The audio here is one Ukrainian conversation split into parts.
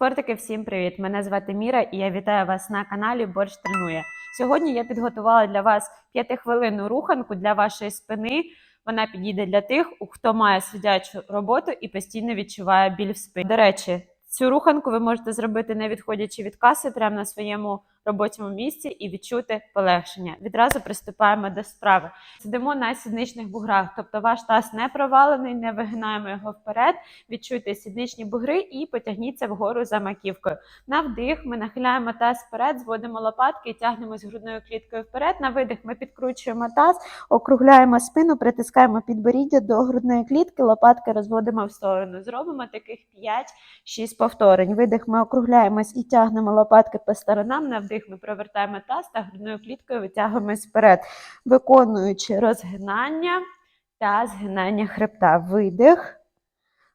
Спортики, всім привіт! Мене звати Міра і я вітаю вас на каналі Борщ тренує. Сьогодні я підготувала для вас п'ятихвилинну руханку для вашої спини. Вона підійде для тих, хто має сидячу роботу і постійно відчуває біль в спині. До речі, цю руханку ви можете зробити не відходячи від каси, прямо на своєму робочому місці і відчути полегшення. Відразу приступаємо до справи. Сидимо на сідничних буграх, тобто ваш таз не провалений, не вигинаємо його вперед. Відчуйте сідничні бугри і потягніться вгору за маківкою. На вдих ми нахиляємо таз вперед, зводимо лопатки і тягнемось грудною кліткою вперед. На видих ми підкручуємо таз, округляємо спину, притискаємо підборіддя до грудної клітки, лопатки розводимо в сторону. Зробимо таких 5-6 повторень. Видих ми округляємось і тягнемо лопатки по сторонам. На вдих ми провертаємо таз та грудною кліткою витягуємось вперед, виконуючи розгинання та згинання хребта. Видих.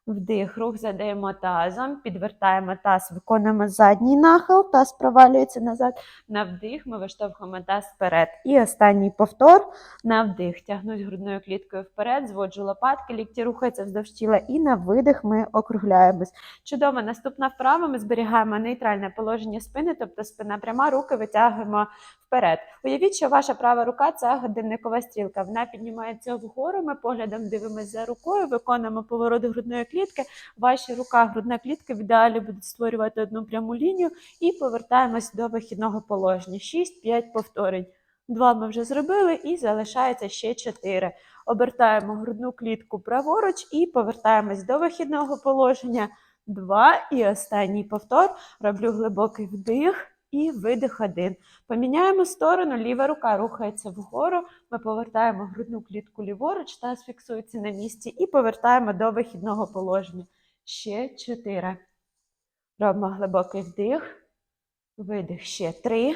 Вдих, рух задаємо тазом, підвертаємо таз, виконуємо задній нахил, таз провалюється назад. На вдих ми виштовхуємо таз вперед. І останній повтор. На вдих. Тягнусь грудною кліткою вперед, зводжу лопатки, лікті рухаються вздовж тіла. І на видих ми округляємось. Чудово. Наступна вправа. Ми зберігаємо нейтральне положення спини, тобто спина пряма, руки витягуємо вперед. Уявіть, що ваша права рука це годинникова стрілка. Вона піднімається вгору. Ми поглядом дивимося за рукою, виконуємо поворот грудної клітки. Ваша рука, грудна клітка в ідеалі буде створювати одну пряму лінію і повертаємось до вихідного положення. 6-5 повторень. Два ми вже зробили і залишається ще 4. Обертаємо грудну клітку праворуч і повертаємось до вихідного положення. Два. І останній повтор. Роблю глибокий вдих і видих один. Поміняємо сторону, ліва рука рухається вгору. Ми повертаємо грудну клітку ліворуч, таз фіксується на місці і повертаємо до вихідного положення. Ще чотири. Робимо глибокий вдих, видих ще три.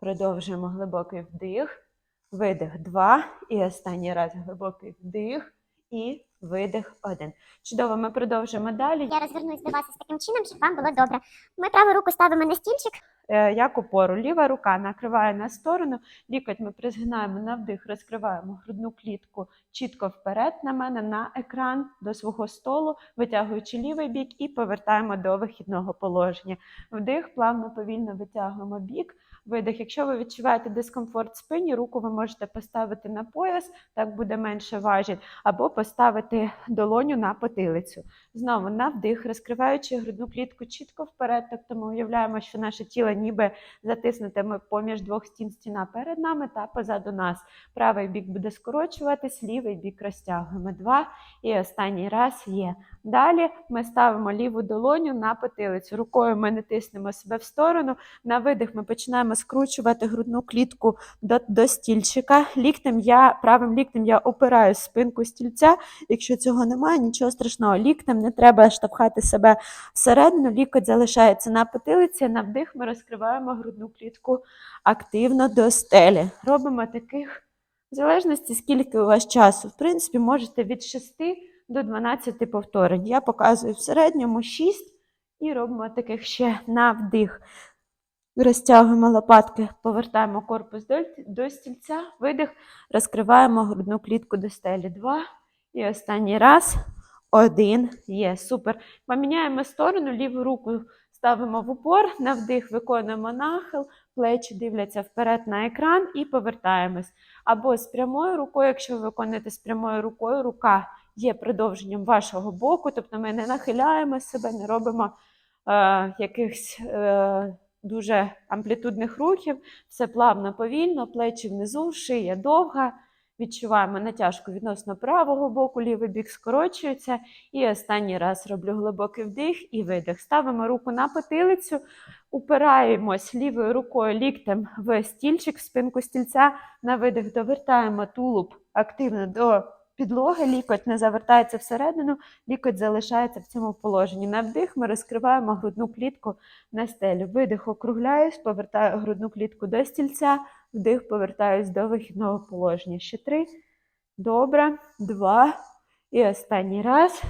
Продовжуємо глибокий вдих, видих два. І останній раз глибокий вдих і видих один. Чудово, ми продовжуємо далі. Я розвернусь до вас ось таким чином, щоб вам було добре. Ми праву руку ставимо на стільчик, Е, як опору. Ліва рука накриває на сторону, лікоть ми призгинаємо на вдих, розкриваємо грудну клітку чітко вперед на мене на екран до свого столу, витягуючи лівий бік і повертаємо до вихідного положення. Вдих, плавно, повільно витягуємо бік. Видих. Якщо ви відчуваєте дискомфорт в спині, руку ви можете поставити на пояс, так буде менше важіль, або поставити долоню на потилицю. Знову на вдих, розкриваючи грудну клітку чітко вперед, тобто ми уявляємо, що наше тіло ніби затиснуте поміж двох стін стіна перед нами та позаду нас. Правий бік буде скорочуватись, лівий бік розтягуємо. Два. І останній раз є. Далі ми ставимо ліву долоню на потилицю. Рукою ми не тиснемо себе в сторону. На видих ми починаємо скручувати грудну клітку до, до стільчика. Ліктем я, правим ліктем я опираю спинку стільця. Якщо цього немає, нічого страшного. Ліктем не треба штовхати себе всередину. Лікоть залишається на потилиці. На вдих ми розкриваємо грудну клітку активно до стелі. Робимо таких, в залежності, скільки у вас часу. В принципі, можете від 6 до 12 повторень. Я показую в середньому 6 і робимо таких ще на вдих. Розтягуємо лопатки, повертаємо корпус до, стільця, видих, розкриваємо грудну клітку до стелі. Два. І останній раз. Один. Є. Супер. Поміняємо сторону, ліву руку ставимо в упор, на вдих виконуємо нахил, плечі дивляться вперед на екран і повертаємось. Або з прямою рукою, якщо ви виконуєте з прямою рукою, рука є продовженням вашого боку, тобто ми не нахиляємо себе, не робимо е, якихось е, дуже амплітудних рухів, все плавно, повільно, плечі внизу, шия довга. Відчуваємо натяжку відносно правого боку, лівий бік скорочується. І останній раз роблю глибокий вдих і видих. Ставимо руку на потилицю, упираємось лівою рукою ліктем в стільчик, в спинку стільця. На видих довертаємо тулуб активно до підлоги, лікоть не завертається всередину, лікоть залишається в цьому положенні. На вдих ми розкриваємо грудну клітку на стелю. Видих округляюсь, повертаю грудну клітку до стільця, вдих, повертаюсь до вихідного положення. Ще три. Добре. Два. І останній раз.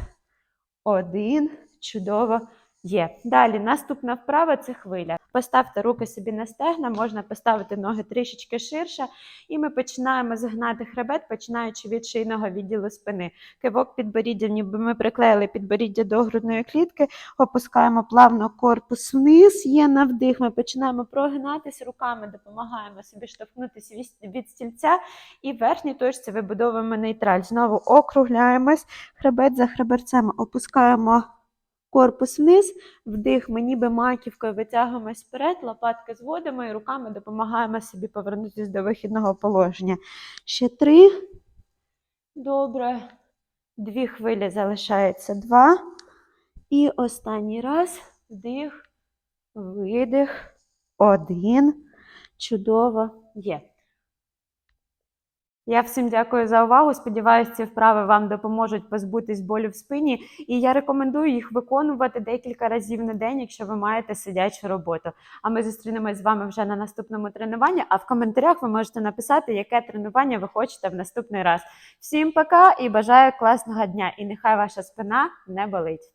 Один. Чудово. Є. Далі наступна вправа це хвиля. Поставте руки собі на стегна, можна поставити ноги трішечки ширше, і ми починаємо згинати хребет, починаючи від шийного відділу спини. Кивок підборіддя, ніби ми приклеїли підборіддя до грудної клітки, опускаємо плавно корпус вниз, є на вдих. Ми починаємо прогинатись руками, допомагаємо собі штовхнутися від стільця і в верхній точці вибудовуємо нейтраль. Знову округляємось, хребет за хреберцем опускаємо корпус вниз, вдих, ми ніби маківкою витягуємось вперед, лопатки зводимо і руками допомагаємо собі повернутися до вихідного положення. Ще три. Добре. Дві хвилі залишається. Два. І останній раз. Вдих, видих. Один. Чудово. Є. Я всім дякую за увагу. Сподіваюся, ці вправи вам допоможуть позбутись болю в спині. І я рекомендую їх виконувати декілька разів на день, якщо ви маєте сидячу роботу. А ми зустрінемось з вами вже на наступному тренуванні. А в коментарях ви можете написати, яке тренування ви хочете в наступний раз. Всім пока і бажаю класного дня! І нехай ваша спина не болить.